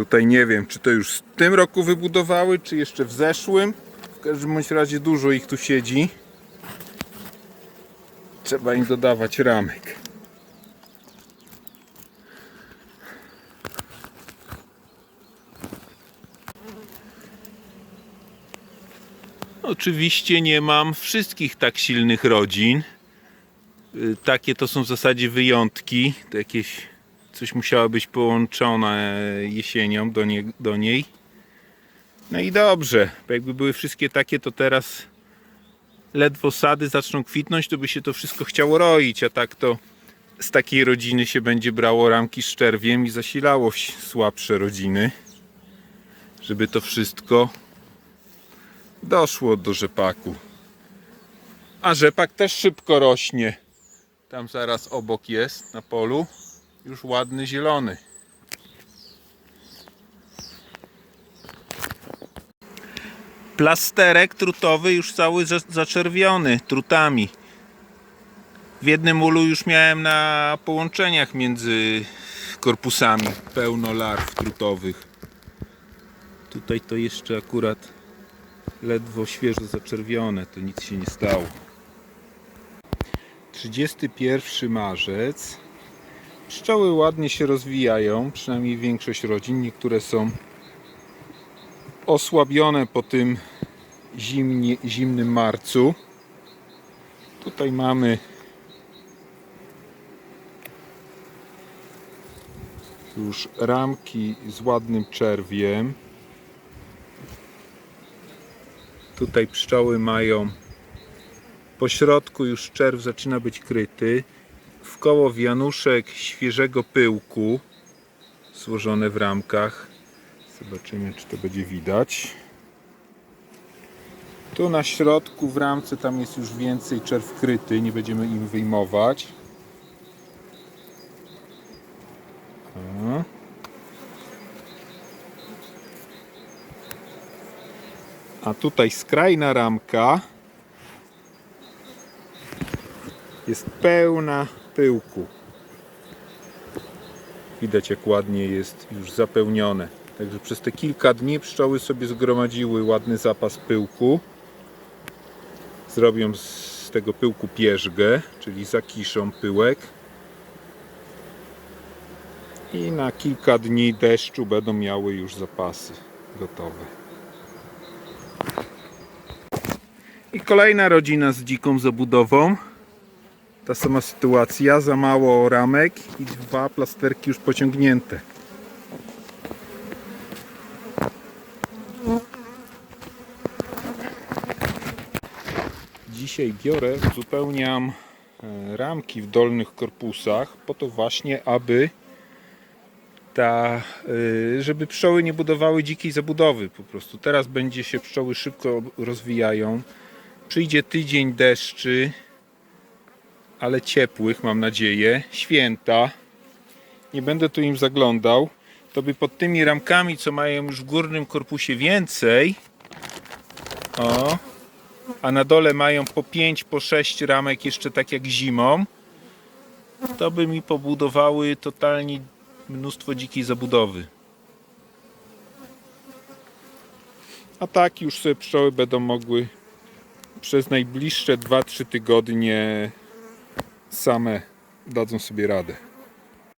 Tutaj nie wiem, czy to już w tym roku wybudowały, czy jeszcze w zeszłym. W każdym bądź razie dużo ich tu siedzi. Trzeba im dodawać ramek. Oczywiście nie mam wszystkich tak silnych rodzin. Y, Takie to są w zasadzie wyjątki. To jakieś coś musiało być połączone jesienią do, nie, do niej. No i dobrze, bo jakby były wszystkie takie, to teraz ledwo sady zaczną kwitnąć, to by się to wszystko chciało roić, a tak to z takiej rodziny się będzie brało ramki z czerwiem i zasilało słabsze rodziny, żeby to wszystko doszło do rzepaku. A rzepak też szybko rośnie. Tam zaraz obok jest na polu. Już ładny zielony. Plasterek trutowy już cały za- zaczerwiony trutami. W jednym ulu już miałem na połączeniach między korpusami pełno larw trutowych. Tutaj to jeszcze akurat ledwo świeżo zaczerwione, to nic się nie stało. 31 marzec. Pszczoły ładnie się rozwijają, przynajmniej większość rodzin. Niektóre są osłabione po tym zimnie, zimnym marcu. Tutaj mamy już ramki z ładnym czerwiem. Tutaj pszczoły mają po środku już czerw zaczyna być kryty. W koło wianuszek świeżego pyłku złożone w ramkach. Zobaczymy, czy to będzie widać. Tu na środku w ramce tam jest już więcej czerw kryty, nie będziemy im wyjmować. A tutaj skrajna ramka jest pełna pyłku. Widać jak ładnie jest już zapełnione. Także przez te kilka dni pszczoły sobie zgromadziły ładny zapas pyłku. Zrobią z tego pyłku pierzgę, czyli zakiszą pyłek. I na kilka dni deszczu będą miały już zapasy gotowe. I kolejna rodzina z dziką zabudową. Ta sama sytuacja, za mało ramek i dwa plasterki już pociągnięte. Dzisiaj biorę, uzupełniam e, ramki w dolnych korpusach po to właśnie, aby ta, y, żeby pszczoły nie budowały dzikiej zabudowy po prostu. Teraz będzie się pszczoły szybko rozwijają. Przyjdzie tydzień deszczy, ale ciepłych mam nadzieję, święta. Nie będę tu im zaglądał. To by pod tymi ramkami, co mają już w górnym korpusie więcej, o, a na dole mają po 5, po 6 ramek jeszcze tak jak zimą, to by mi pobudowały totalnie mnóstwo dzikiej zabudowy. A tak już sobie pszczoły będą mogły przez najbliższe 2-3 tygodnie same dadzą sobie radę.